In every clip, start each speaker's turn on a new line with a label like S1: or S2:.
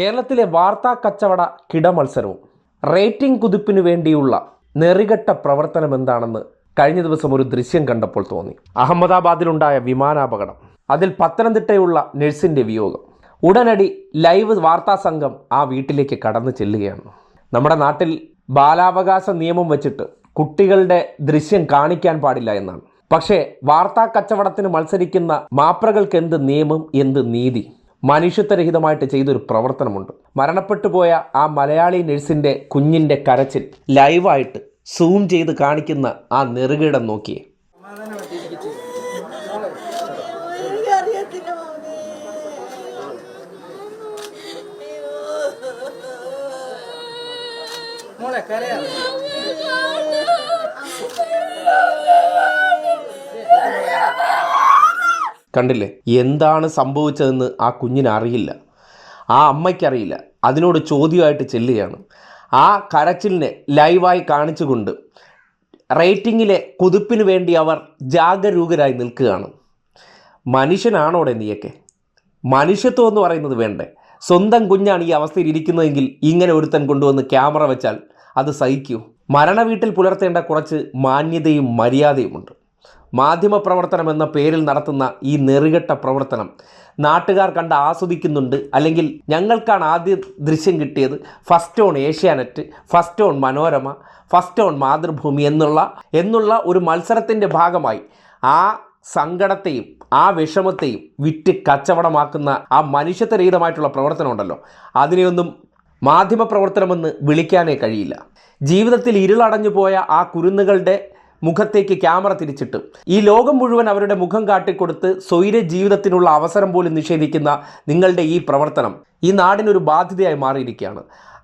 S1: കേരളത്തിലെ വാർത്താ കച്ചവട കിടമത്സരവും റേറ്റിംഗ് കുതിപ്പിനു വേണ്ടിയുള്ള നെറികെട്ട പ്രവർത്തനം എന്താണെന്ന് കഴിഞ്ഞ ദിവസം ഒരു ദൃശ്യം കണ്ടപ്പോൾ തോന്നി. അഹമ്മദാബാദിലുണ്ടായ വിമാനാപകടം അതിൽ പത്തനംതിട്ടയുള്ള നഴ്സിന്റെ വിയോഗം. ഉടനടി ലൈവ് വാർത്താ സംഘം ആ വീട്ടിലേക്ക് കടന്നു ചെല്ലുകയാണ്. നമ്മുടെ നാട്ടിൽ ബാലാവകാശ നിയമം വെച്ചിട്ട് കുട്ടികളുടെ ദൃശ്യം കാണിക്കാൻ പാടില്ല എന്നാണ്. പക്ഷേ വാർത്താ കച്ചവടത്തിന് മത്സരിക്കുന്ന മാപ്രകൾക്ക് എന്ത് നിയമം എന്ത് നീതി? മനുഷ്യത്വരഹിതമായിട്ട് ചെയ്തൊരു പ്രവർത്തനമുണ്ട്. മരണപ്പെട്ടു പോയ ആ മലയാളി നഴ്സിന്റെ കുഞ്ഞിന്റെ കരച്ചിൽ ലൈവായിട്ട് സൂം ചെയ്ത് കാണിക്കുന്ന ആ നെറുകിടം നോക്കിയേ.
S2: മോളെ കരയാ.
S1: കണ്ടില്ലേ? എന്താണ് സംഭവിച്ചതെന്ന് ആ കുഞ്ഞിന് അറിയില്ല ആ അമ്മയ്ക്കറിയില്ല. അതിനോട് ചോദ്യമായിട്ട് ചെല്ലുകയാണ്. ആ കരച്ചിലിനെ ലൈവായി കാണിച്ചുകൊണ്ട് റേറ്റിങ്ങിലെ കുതിപ്പിന് വേണ്ടി അവർ ജാഗരൂകരായി നിൽക്കുകയാണ്. മനുഷ്യനാണോടെ നീയൊക്കെ? മനുഷ്യത്വം എന്ന് പറയുന്നത് വേണ്ടേ? സ്വന്തം കുഞ്ഞാണ് ഈ അവസ്ഥയിൽ ഇരിക്കുന്നതെങ്കിൽ ഇങ്ങനെ ഒരുത്തൻ കൊണ്ടുവന്ന് ക്യാമറ വെച്ചാൽ അത് സഹിക്കൂ. മരണ വീട്ടിൽ പുലർത്തേണ്ട കുറച്ച് മാന്യതയും മര്യാദയുമുണ്ട്. മാധ്യമപ്രവർത്തനം എന്ന പേരിൽ നടത്തുന്ന ഈ നെറുകെട്ട പ്രവർത്തനം നാട്ടുകാർ കണ്ട് ആസ്വദിക്കുന്നുണ്ട്. അല്ലെങ്കിൽ ഞങ്ങൾക്കാണ് ആദ്യ ദൃശ്യം കിട്ടിയത് first on Asianet first on Manorama first on Mathrubhumi എന്നുള്ള എന്നുള്ള ഒരു മത്സരത്തിന്റെ ഭാഗമായി ആ സങ്കടത്തെയും ആ വിഷമത്തെയും വിറ്റ് കച്ചവടമാക്കുന്ന ആ മനുഷ്യത്വരഹിതമായിട്ടുള്ള പ്രവർത്തനം ഉണ്ടല്ലോ അതിനെയൊന്നും മാധ്യമപ്രവർത്തനമെന്ന് വിളിക്കാനേ കഴിയില്ല. ജീവിതത്തിൽ ഇരുളടഞ്ഞു പോയ ആ കുരുന്നുകളുടെ മുഖത്തേക്ക് ക്യാമറ തിരിച്ചിട്ട്. ഈ ലോകം മുഴുവൻ അവരുടെ മുഖം കാട്ടിക്കൊടുത്ത് സ്വൈര ജീവിതത്തിനുള്ള അവസരം പോലും നിഷേധിക്കുന്ന നിങ്ങളുടെ ഈ പ്രവർത്തനം ഈ നാടിനൊരു ബാധ്യതയായി മാറിയിരിക്കുകയാണ്.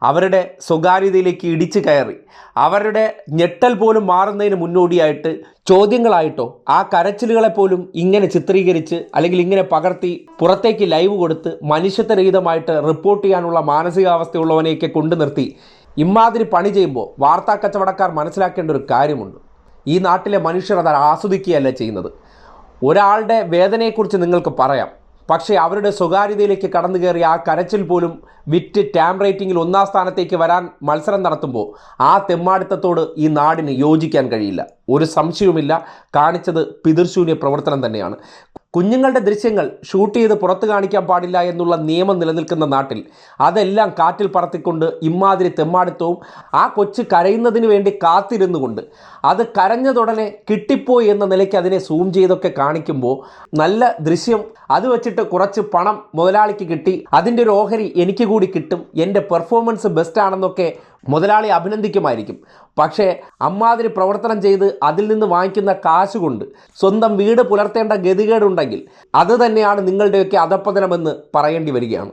S1: അവരുടെ സ്വകാര്യതയിലേക്ക് ഇടിച്ചു കയറി അവരുടെ ഞെട്ടൽ പോലും മാറുന്നതിന് മുന്നോടിയായിട്ട് ചോദ്യങ്ങളായിട്ടോ ആ കരച്ചിലുകളെ പോലും ഇങ്ങനെ ചിത്രീകരിച്ച് അല്ലെങ്കിൽ ഇങ്ങനെ പകർത്തി പുറത്തേക്ക് ലൈവ് കൊടുത്ത് മനുഷ്യത്വരഹിതമായിട്ട് റിപ്പോർട്ട് ചെയ്യാനുള്ള മാനസികാവസ്ഥയുള്ളവനെയൊക്കെ കൊണ്ടു നിർത്തി ഇമാതിരി പണി ചെയ്യുമ്പോൾ വാർത്താ കച്ചവടക്കാർ മനസ്സിലാക്കേണ്ട ഒരു കാര്യമുണ്ട്. ഈ നാട്ടിലെ മനുഷ്യർ അത് ആസ്വദിക്കുകയല്ല ചെയ്യുന്നത്. ഒരാളുടെ വേദനയെക്കുറിച്ച് നിങ്ങൾക്ക് പറയാം. പക്ഷേ അവരുടെ സ്വകാര്യതയിലേക്ക് കടന്നു കയറി ആ കരച്ചിൽ പോലും വിറ്റ് ടാം റേറ്റിംഗിൽ ഒന്നാം സ്ഥാനത്തേക്ക് വരാൻ മത്സരം നടത്തുമ്പോൾ ആ തെമ്മാടിത്തത്തോട് ഈ നാടിന് യോജിക്കാൻ കഴിയില്ല. ഒരു സംശയവുമില്ല. കാണിച്ചത് പിതൃശൂന്യ പ്രവർത്തനം തന്നെയാണ്. കുഞ്ഞുങ്ങളുടെ ദൃശ്യങ്ങൾ ഷൂട്ട് ചെയ്ത് പുറത്തു കാണിക്കാൻ പാടില്ല എന്നുള്ള നിയമം നിലനിൽക്കുന്ന നാട്ടിൽ അതെല്ലാം കാറ്റിൽ പറത്തിക്കൊണ്ട് ഇമ്മാതിരി തെമ്മാടിത്തവും ആ കൊച്ച് കരയുന്നതിന് വേണ്ടി കാത്തിരുന്നുകൊണ്ട് അത് കരഞ്ഞതുടനെ കിട്ടിപ്പോയി എന്ന നിലയ്ക്ക് അതിനെ സൂം ചെയ്തൊക്കെ കാണിക്കുമ്പോൾ നല്ല ദൃശ്യം അത് വെച്ചിട്ട് കുറച്ച് പണം മുതലാളിക്ക് കിട്ടി. അതിന്റെ ഒരു ഓഹരി എനിക്ക് കൂടി കിട്ടും. എന്റെ പെർഫോമൻസ് ബെസ്റ്റ് ആണെന്നൊക്കെ മുതലാളി അഭിനന്ദിക്കുമായിരിക്കും. പക്ഷേ അമ്മാതിരി പ്രവർത്തനം ചെയ്ത് അതിൽ നിന്ന് വാങ്ങിക്കുന്ന കാശുകൊണ്ട് സ്വന്തം വീട് പുലർത്തേണ്ട ഗതികേടുണ്ടെങ്കിൽ അത് തന്നെയാണ് നിങ്ങളുടെയൊക്കെ അധപ്പതനമെന്ന് പറയേണ്ടി വരികയാണ്.